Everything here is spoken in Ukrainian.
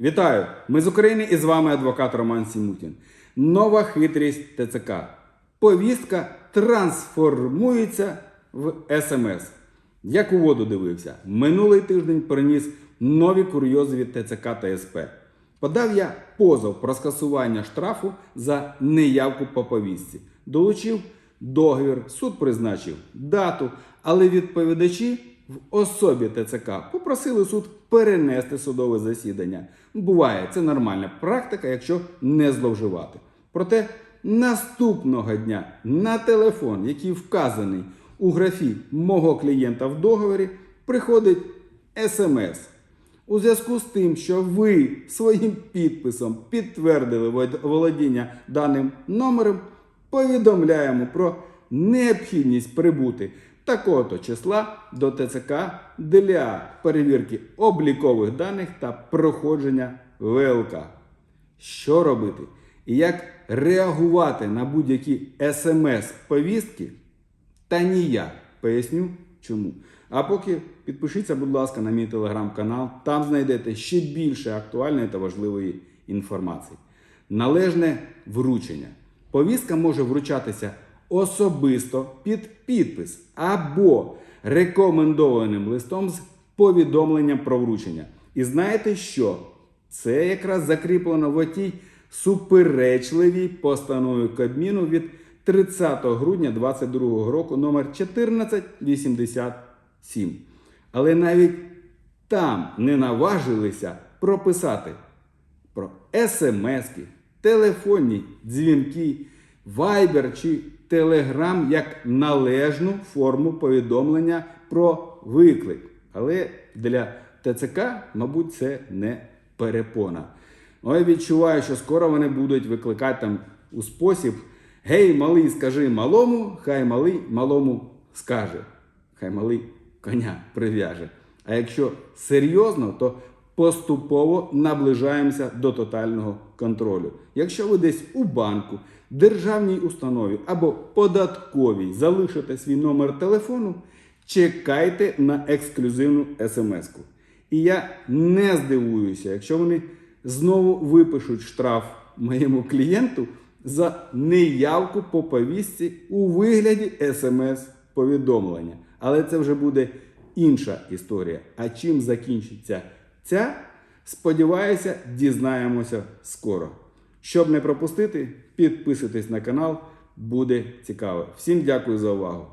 Вітаю! Ми з України і з вами адвокат Роман Сімутін. Нова хитрість ТЦК. Повістка трансформується в СМС. Як у воду дивився, минулий тиждень приніс нові курйози від ТЦК та СП. Подав я позов про скасування штрафу за неявку по повістці. Долучив договір, суд призначив дату, але відповідачі в особі ТЦК попросили суд перенести судове засідання. Буває, це нормальна практика, якщо не зловживати. Проте наступного дня на телефон, який вказаний у графі мого клієнта в договорі, приходить смс. У зв'язку з тим, що ви своїм підписом підтвердили володіння даним номером, повідомляємо про необхідність прибути такого-то числа до ТЦК для перевірки облікових даних та проходження ВЛК. Що робити і як реагувати на будь-які смс-повістки, та ніяк. Поясню чому. А поки підпишіться, будь ласка, на мій телеграм-канал. Там знайдете ще більше актуальної та важливої інформації. Належне вручення. Повістка може вручатися особисто під підпис або рекомендованим листом з повідомленням про вручення. І знаєте що? Це якраз закріплено в отій суперечливій постанові Кабміну від 30 грудня 2022 року номер 1487. Але навіть там не наважилися прописати про смски, телефонні дзвінки, вайбер чи телеграм як належну форму повідомлення про виклик. Але для ТЦК, мабуть, це не перепона. Ну, я відчуваю, що скоро вони будуть викликати там у спосіб: Гей, малий, скажи малому, хай малий малому скаже, хай малий коня прив'яже. А якщо серйозно, то поступово наближаємося до тотального контролю. Якщо ви десь у банку, державній установі або податковій залишите свій номер телефону, чекайте на ексклюзивну смс-ку. І я не здивуюся, якщо вони знову випишуть штраф моєму клієнту за неявку по повістці у вигляді смс-повідомлення. Але це вже буде інша історія. А чим закінчиться ця, сподіваюся, дізнаємося скоро. Щоб не пропустити, підписуйтесь на канал, буде цікаво. Всім дякую за увагу.